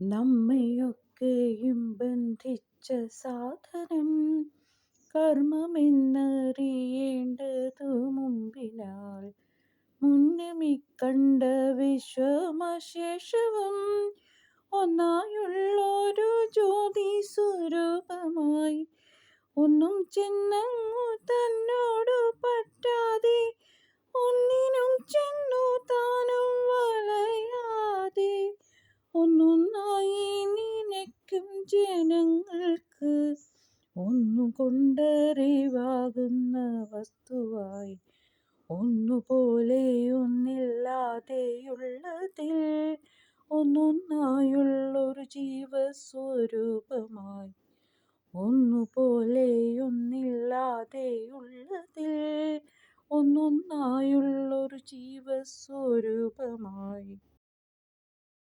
നമ്മയൊക്കെയും ബന്ധിച്ച സാധനം കർമ്മമെന്നറിയേണ്ടതു മുമ്പിനാൽ മുന്നമിക്കണ്ട വിശ്വമശേഷവും ഒന്നായുള്ളൊരു ജ്യോതി സ്വരൂപമായി. ഒന്നും ചെന്നങ്ങു തന്നോടു പറ്റാതെ ഒന്നിനും ചെന്നു താനും വലയാതെ. നിനക്കും ജനങ്ങൾക്ക് ഒന്നുകൊണ്ടറിവാകുന്ന വസ്തുവായി ഒന്നുപോലെ ഒന്നില്ലാതെയുള്ളതിൽ ഒന്നൊന്നായുള്ളൊരു ജീവസ്വരൂപമായി ഒന്നുപോലെ ഒന്നില്ലാതെയുള്ളതിൽ ഒന്നൊന്നായുള്ളൊരു ജീവസ്വരൂപമായി